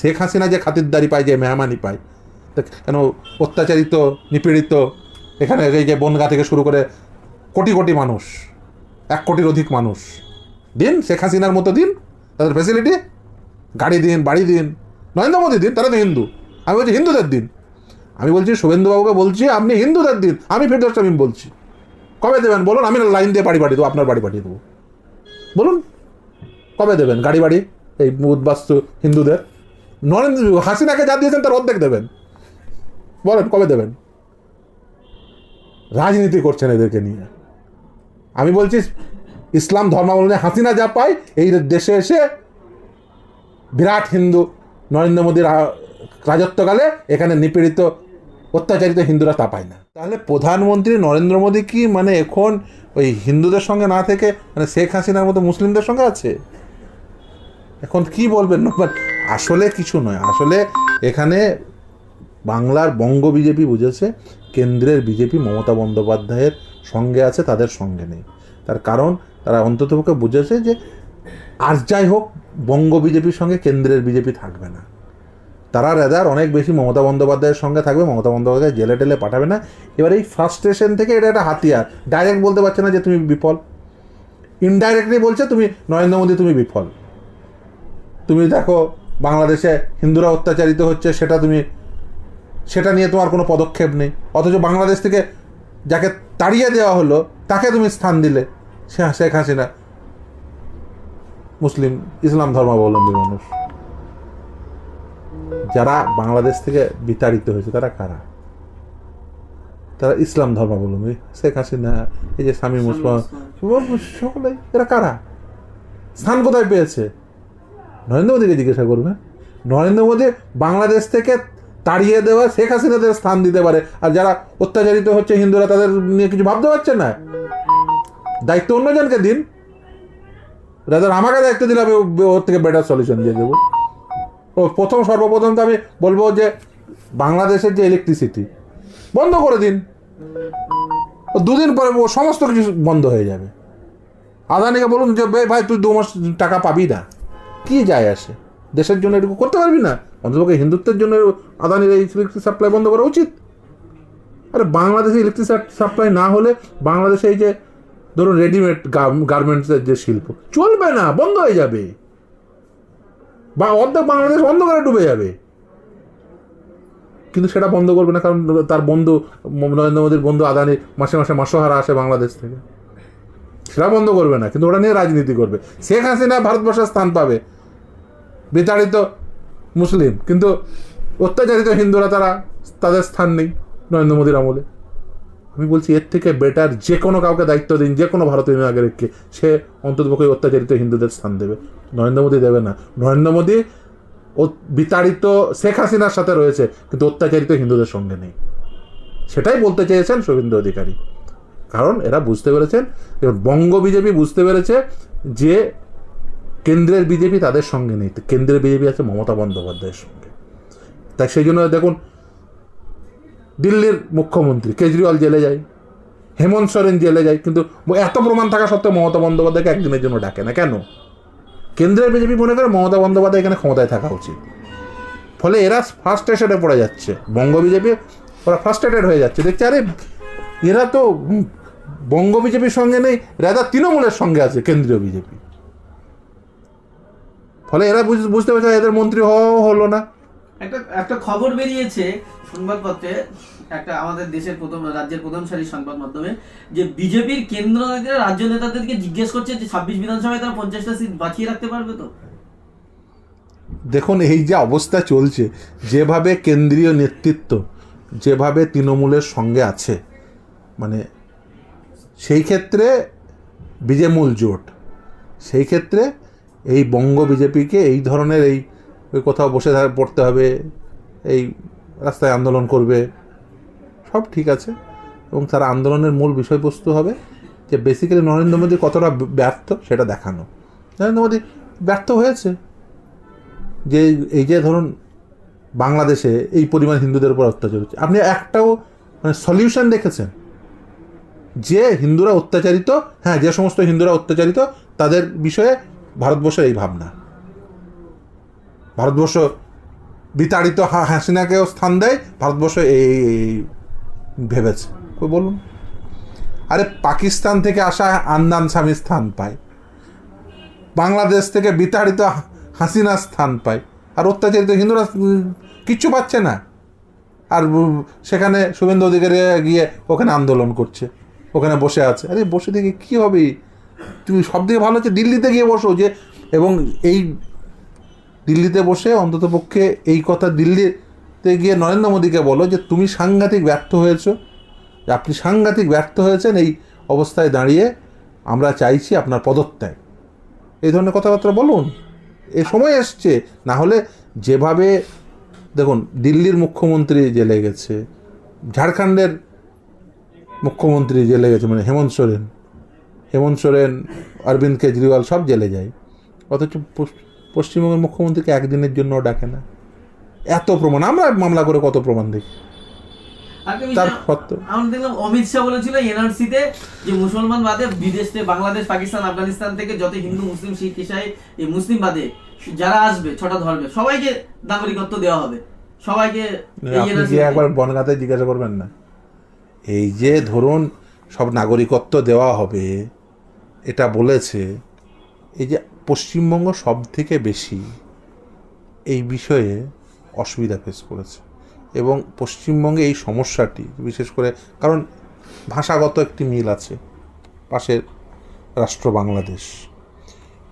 শেখ হাসিনা যে খাতিরদারি পায়, যে মেহমানি পায় কেন অত্যাচারিত, নিপীড়িত, এখানে এই যে বনগা থেকে শুরু করে কোটি কোটি মানুষ, এক কোটির অধিক মানুষ, দিন শেখ হাসিনার মতো দিন, তাদের ফেসিলিটি গাড়ি দিন, বাড়ি দিন, নরেন্দ্র মোদী দিন, তারা তো হিন্দু, আমি বলছি হিন্দুদের দিন, আমি বলছি শুভেন্দুবাবুকে বলছি, আপনি হিন্দুদের দিন, আমি ফেরদৌস শামীম বলছি, কবে দেবেন বলুন, আমি লাইন দিয়ে বাড়ি পাঠিয়ে দেবো, আপনার বাড়ি পাঠিয়ে দেবো, বলুন, কবে দেবেন, গাড়ি বাড়ি, এই উদ্বাস্তু হিন্দুদের নরেন্দ্র হাসিনাকে যা দিয়েছেন তার অর্ধেক দেবেন। বলেন, কবে দেবেন? রাজনীতি করছেন এদেরকে নিয়ে। আমি বলছি, ইসলাম ধর্মাবলম্বী হাসিনা যা পায়, এই দেশে এসে বিরাট হিন্দু নরেন্দ্র মোদীর রাজত্বকালে এখানে নিপীড়িত, অত্যাচারিত হিন্দুরা তা পায় না। তাহলে প্রধানমন্ত্রী নরেন্দ্র মোদী কি মানে এখন ওই হিন্দুদের সঙ্গে না থেকে মানে শেখ হাসিনার মতো মুসলিমদের সঙ্গে আছে? এখন কি বলবেন? আসলে কিছু নয়। আসলে এখানে বাংলার বঙ্গ বিজেপি বুঝেছে, কেন্দ্রের বিজেপি মমতা বন্দ্যোপাধ্যায়ের সঙ্গে আছে, তাদের সঙ্গে নেই। তার কারণ, তারা অন্ততপক্ষে বুঝেছে যে আর যাই হোক, বঙ্গ বিজেপির সঙ্গে কেন্দ্রের বিজেপি থাকবে না। তারা রেদার অনেক বেশি মমতা বন্দ্যোপাধ্যায়ের সঙ্গে থাকবে, মমতা বন্দ্যোপাধ্যায় জেলে টেলে পাঠাবে না। এবার এই ফ্রাস্ট্রেশন থেকে এটা একটা হাতিয়ার। ডাইরেক্ট বলতে পারছে না যে তুমি বিফল। ইনডাইরেক্টলি বলছে তুমি, নরেন্দ্র মোদী, তুমি বিফল। তুমি দেখো বাংলাদেশে হিন্দুরা অত্যাচারিত হচ্ছে সেটা তুমি সেটা নিয়ে তোমার কোনো পদক্ষেপ নেই। অথচ বাংলাদেশ থেকে যাকে তাড়িয়ে দেওয়া হলো তাকে তুমি স্থান দিলে সে শেখ হাসিনা। মুসলিম ইসলাম ধর্মাবলম্বী মানুষ। যারা বাংলাদেশ থেকে বিতাড়িত হয়েছে তারা কারা? তারা ইসলাম ধর্মাবলম্বী শেখ হাসিনা এই যে স্বামী মুসলমান সকলেই এরা কারা? স্থান কোথায় পেয়েছে? নরেন্দ্র মোদীকে জিজ্ঞাসা করবে। নরেন্দ্র মোদী বাংলাদেশ থেকে তাড়িয়ে দেওয়া শেখ হাসিনাদের স্থান দিতে পারে। আর যারা অত্যাচারিত হচ্ছে হিন্দুরা, তাদের নিয়ে কিছু ভাবতে পারছে না? দায়িত্ব অন্যজনকে দিন। রাজার আমাকে দায়িত্ব দিলে আমি ওর থেকে বেটার সলিউশন দিয়ে দেবো। ও প্রথম, সর্বপ্রথম তো আমি বলব যে বাংলাদেশের যে ইলেকট্রিসিটি বন্ধ করে দিন। ও দুদিন পরে ও সমস্ত কিছু বন্ধ হয়ে যাবে। আদানিকে বলুন যে ভাই, তুই দু মাস টাকা পাবি না। কি যায় আসে? দেশের জন্য এটুকু করতে পারবি না? অন্ততপক্ষে হিন্দুত্বের জন্য আদানির এই ইলেকট্রিক সাপ্লাই বন্ধ করা উচিত। আরে বাংলাদেশে ইলেকট্রিক সাপ্লাই না হলে বাংলাদেশে এই যে, ধরুন রেডিমেড গার্মেন্টসের যে শিল্প, চলবে না, বন্ধ হয়ে যাবে। বা অর্ধেক বাংলাদেশ বন্ধ অন্ধকারে ডুবে যাবে। কিন্তু সেটা বন্ধ করবে না কারণ তার বন্ধু, নরেন্দ্র মোদীর বন্ধু আদানি মাসে মাসে মাসোহারা আসে বাংলাদেশ থেকে। সেটা বন্ধ করবে না, কিন্তু ওটা নিয়ে রাজনীতি করবে। শেখ হাসিনা ভারতবর্ষের স্থান পাবে, বিতাড়িত মুসলিম, কিন্তু অত্যাচারিত হিন্দুরা তারা, তাদের স্থান নেই নরেন্দ্র মোদীর আমলে। আমি বলছি, এর থেকে বেটার যে কোনো কাউকে দায়িত্ব দিন, যে কোনো ভারতীয় নাগরিককে, সে অন্ততপক্ষে অত্যাচারিত হিন্দুদের স্থান দেবে। নরেন্দ্র মোদী দেবে না। নরেন্দ্র মোদী ও বিতাড়িত শেখ হাসিনার সাথে রয়েছে, কিন্তু অত্যাচারিত হিন্দুদের সঙ্গে নেই। সেটাই বলতে চেয়েছেন শুভেন্দু অধিকারী। কারণ এরা বুঝতে পেরেছেন বঙ্গ বিজেপি বুঝতে পেরেছে যে কেন্দ্রের বিজেপি তাদের সঙ্গে নেই। কেন্দ্রের বিজেপি আছে মমতা বন্দ্যোপাধ্যায়ের সঙ্গে। তাই সেই জন্য দেখুন, দিল্লির মুখ্যমন্ত্রী কেজরিওয়াল জেলে যায়, হেমন্ত সোরেন জেলে যায়, কিন্তু এত প্রমাণ থাকা সত্ত্বেও মমতা বন্দ্যোপাধ্যায়কে একদিনের জন্য ডাকে না। কেন? কেন্দ্রের বিজেপি মনে করে মমতা বন্দ্যোপাধ্যায় এখানে ক্ষমতায় থাকা উচিত। ফলে এরা ফার্স্ট ফার্স্টেশনে পড়ে যাচ্ছে। বঙ্গ বিজেপি ওরা ফার্স্টেটেড হয়ে যাচ্ছে। দেখছে, আরে এরা তো বঙ্গ বিজেপির সঙ্গে নেই রাজা তৃণমূলের সঙ্গে আছে কেন্দ্রীয় বিজেপি। ফলে এরা বুঝ- বুঝতে পারছে এদের মন্ত্রী হওয়া হলো না। একটা একটা খবর বেরিয়েছে সংবাদপত্রে একটা আমাদের দেশের প্রথম রাজ্যের প্রথম সারির সংবাদ মাধ্যমে যে বিজেপির কেন্দ্র নেতারা রাজ্য নেতাদেরকে জিজ্ঞেস করছে যে ছাব্বিশ বিধানসভায় তারা পঞ্চাশটা সিট বাঁচিয়ে রাখতে পারবে তো? দেখুন এই যে অবস্থা চলছে যেভাবে কেন্দ্রীয় নেতৃত্ব যেভাবে তৃণমূলের সঙ্গে আছে মানে সেই ক্ষেত্রে বিজেমূল জোট। সেই ক্ষেত্রে এই বঙ্গ বিজেপিকে এই ধরনের এই কোথাও বসে পড়তে হবে, এই রাস্তায় আন্দোলন করবে, সব ঠিক আছে। এবং তার আন্দোলনের মূল বিষয়বস্তু হবে যে বেসিক্যালি নরেন্দ্র মোদী কতটা ব্যর্থ সেটা দেখানো। নরেন্দ্র মোদী ব্যর্থ হয়েছে। যে এই যে ধরুন বাংলাদেশে এই পরিমাণ হিন্দুদের উপর অত্যাচার হচ্ছে। আপনি একটাও মানে সলিউশন দেখেছেন? যে হিন্দুরা অত্যাচারিত হ্যাঁ যে সমস্ত হিন্দুরা অত্যাচারিত, তাদের বিষয়ে ভারতবর্ষের এই ভাবনা। ভারতবর্ষ বিতাড়িত হাসিনাকেও স্থান দেয়, ভারতবর্ষ এই ভেবেছে। বলুন। আরে পাকিস্তান থেকে আসা আন্দান স্বামী স্থান পায়। বাংলাদেশ থেকে বিতাড়িত হাসিনা স্থান পায়। আর অত্যাচারিত হিন্দুরা কিচ্ছু পাচ্ছে না। আর সেখানে শুভেন্দু অধিকারী গিয়ে ওখানে আন্দোলন করছে। ওখানে বসে আছে। আরে বসে থেকে কী হবে? তুমি সব থেকে ভালো হচ্ছে দিল্লিতে গিয়ে বসো যে, এবং এই দিল্লিতে বসে অন্তত পক্ষে এই কথা দিল্লিতে গিয়ে নরেন্দ্র মোদীকে বলো যে, তুমি সাংঘাতিক ব্যর্থ হয়েছো। আপনি সাংঘাতিক ব্যর্থ হয়েছেন এই অবস্থায় দাঁড়িয়ে। আমরা চাইছি আপনার পদত্যাগ। এই ধরনের কথাবার্তা বলুন। এ সময় এসছে। না হলে যেভাবে, দেখুন, দিল্লির মুখ্যমন্ত্রী জেলে গেছে, ঝাড়খণ্ডের মুখ্যমন্ত্রী জেলে গেছে মানে হেমন্ত সোরেন। হেমন্ত সোরেন অরবিন্দ কেজরিওয়াল সব জেলে যায়। অথচ পশ- পশ্চিমবঙ্গের মুখ্যমন্ত্রীকে একদিনের জন্য ডাকে না। এত প্রমাণ আমরা মামলা করে কত প্রমাণ দেখি? তার বিষয়, আমরা দেখলাম অমিত শাহ বলেছিল এনআরসিতে যে মুসলমান বাদে বিদেশ থেকে বাংলাদেশ পাকিস্তান আফগানিস্তান থেকে যত হিন্দু মুসলিম শিখ ইসাই এই মুসলিম বাদে যারা আসবে ছটা ধর্মে সবাইকে নাগরিকত্ব দেওয়া হবে। সবাইকে একবার বনগাতে জিজ্ঞাসা করবেন না? এই যে ধরুন সব নাগরিকত্ব দেওয়া হবে, এটা বলেছে, এই যে পশ্চিমবঙ্গ সব থেকে বেশি এই বিষয়ে অসুবিধা ফেস করেছে। এবং পশ্চিমবঙ্গে এই সমস্যাটি, বিশেষ করে কারণ ভাষাগত একটি মিল আছে পাশের রাষ্ট্র বাংলাদেশ।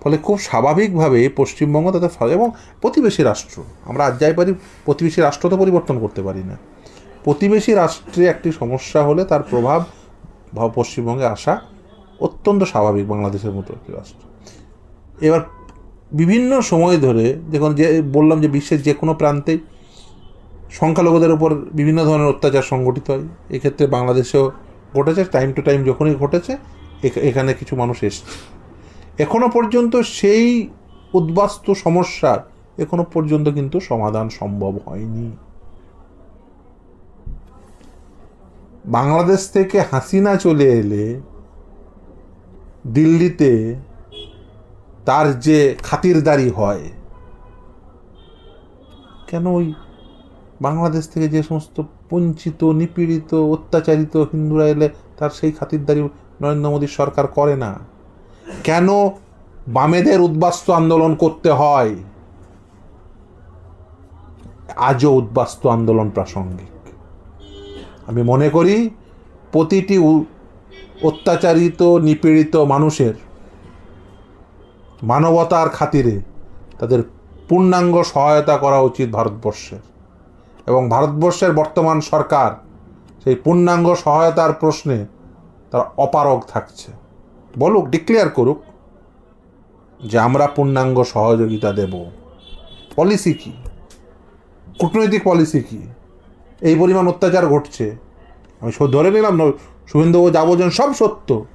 ফলে খুব স্বাভাবিকভাবে পশ্চিমবঙ্গ তাদের এবং প্রতিবেশী রাষ্ট্র, আমরা আজ যাই পারি, প্রতিবেশী রাষ্ট্র তো পরিবর্তন করতে পারি না। প্রতিবেশী রাষ্ট্রে একটি সমস্যা হলে তার প্রভাব পশ্চিমবঙ্গে আসা অত্যন্ত স্বাভাবিক বাংলাদেশের মতো একটি রাষ্ট্র। এবার বিভিন্ন সময় ধরে দেখুন যে, বললাম যে বিশ্বের যে কোনো প্রান্তেই সংখ্যালঘুদের উপর বিভিন্ন ধরনের অত্যাচার সংগঠিত হয়। এক্ষেত্রে বাংলাদেশেও ঘটেছে টাইম টু টাইম যখনই ঘটেছে এখানে কিছু মানুষ এসছে। এখনও পর্যন্ত সেই উদ্বাস্তু সমস্যার এখনও পর্যন্ত কিন্তু সমাধান সম্ভব হয়নি। বাংলাদেশ থেকে হাসিনা চলে এলে দিল্লিতে তার যে খাতিরদারি হয়, কেন ওই বাংলাদেশ থেকে যে সমস্ত বঞ্চিত নিপীড়িত, অত্যাচারিত হিন্দুরা এলে তার সেই খাতিরদারি নরেন্দ্র মোদীর সরকার করে না? কেন বামেদের উদ্বাস্তু আন্দোলন করতে হয়? আজও উদ্বাস্তু আন্দোলন প্রাসঙ্গিক। আমি মনে করি প্রতিটি অত্যাচারিত, নিপীড়িত মানুষের মানবতার খাতিরে তাদের পূর্ণাঙ্গ সহায়তা করা উচিত ভারতবর্ষের। এবং ভারতবর্ষের বর্তমান সরকার সেই পূর্ণাঙ্গ সহায়তার প্রশ্নে তারা অপারগ থাকছে। বলুক ডিক্লেয়ার করুক যে আমরা পূর্ণাঙ্গ সহযোগিতা দেব। পলিসি কি? কূটনৈতিক পলিসি কি? এই পরিমাণ অত্যাচার ঘটছে। আমি ধরে নিলাম শুভেন্দুবাবু যা বলছেন সব সত্য।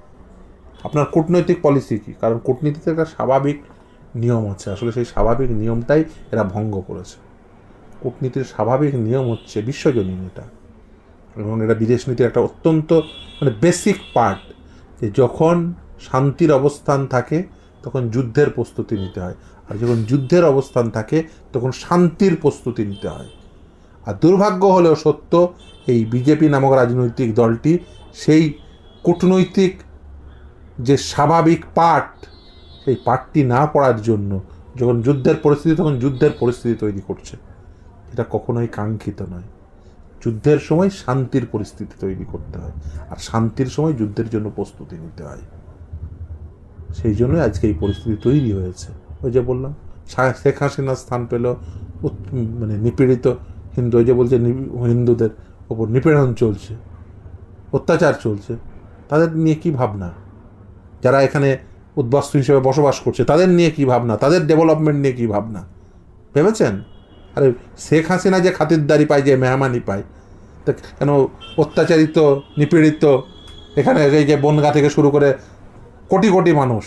আপনার কূটনৈতিক পলিসি কী? কারণ কূটনীতিতে একটা স্বাভাবিক নিয়ম আছে। আসলে সেই স্বাভাবিক নিয়মটাই এরা ভঙ্গ করেছে। কূটনীতির স্বাভাবিক নিয়ম হচ্ছে বিশ্বজনীন এটা এবং এটা বিদেশ নীতির একটা অত্যন্ত মানে বেসিক পার্ট যে যখন শান্তির অবস্থান থাকে, তখন যুদ্ধের প্রস্তুতি নিতে হয়। আর যখন যুদ্ধের অবস্থান থাকে, তখন শান্তির প্রস্তুতি নিতে হয়। আর দুর্ভাগ্য হলেও সত্য, এই বিজেপি নামক রাজনৈতিক দলটি সেই কূটনৈতিক যে স্বাভাবিক পাঠ, সেই পাঠটি না পড়ার জন্য যখন যুদ্ধের পরিস্থিতি, তখন যুদ্ধের পরিস্থিতি তৈরি করছে। এটা কখনোই কাঙ্ক্ষিত নয়। যুদ্ধের সময় শান্তির পরিস্থিতি তৈরি করতে হয় আর শান্তির সময় যুদ্ধের জন্য প্রস্তুতি নিতে হয়। সেই জন্যই আজকে এই পরিস্থিতি তৈরি হয়েছে। ওই যে বললাম শেখ হাসিনা স্থান পেল মানে নিপীড়িত হিন্দু, ওই যে বলছে হিন্দুদের ওপর নিপীড়ন চলছে, অত্যাচার চলছে, তাদের নিয়ে কি ভাবনা? যারা এখানে উদ্বাস্তু হিসেবে বসবাস করছে, তাদের নিয়ে কি ভাবনা? তাদের ডেভেলপমেন্ট নিয়ে কি ভাবনা? ভেবেছেন? আরে শেখ হাসিনা যে খাতিরদারি পায়, যে মেহমানি পায়, তা কেন অত্যাচারিত, নিপীড়িত, এখানে এই যে বনগা থেকে শুরু করে কোটি কোটি মানুষ,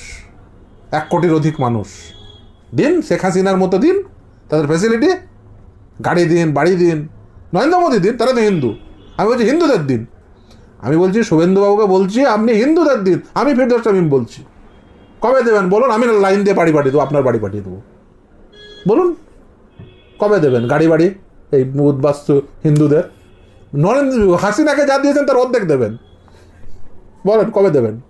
এক কোটির অধিক মানুষ, দিন শেখ হাসিনার মতো দিন, তাদের ফেসিলিটি গাড়ি দিন, বাড়ি দিন। নরেন্দ্র মোদী দিন, তারা তো হিন্দু। আমি বলছি, হিন্দুদের দিন। আমি বলছি, শুভেন্দুবাবুকে বলছি, আপনি হিন্দুদের দিন। আমি ফিরদোস তামিম বলছি। কবে দেবেন? বলুন, আমি লাইন দিয়ে বাড়ি পাঠিয়ে দেবো, আপনার বাড়ি পাঠিয়ে দেবো। বলুন, কবে দেবেন? গাড়ি বাড়ি, এই উদ্বাস্তু হিন্দুদের। নরেন্দ্র, হাসিনাকে যা দিয়েছেন তার অর্ধেক দেবেন। বলেন, কবে দেবেন?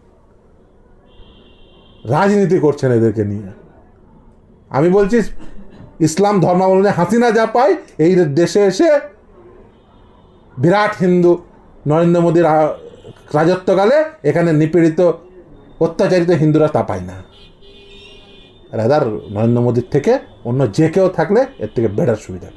রাজনীতি করছেন এদেরকে নিয়ে। আমি বলছি ইসলাম ধর্মাবলম্বী হাসিনা যা পায়, এই দেশে এসে বিরাট হিন্দু নরেন্দ্র মোদীর রাজত্বকালে এখানে নিপীড়িত, অত্যাচারিত হিন্দুরা তা পায় না। রাদার নরেন্দ্র মোদীর থেকে অন্য যে কেউ থাকলে এর থেকে বেটার সুবিধা।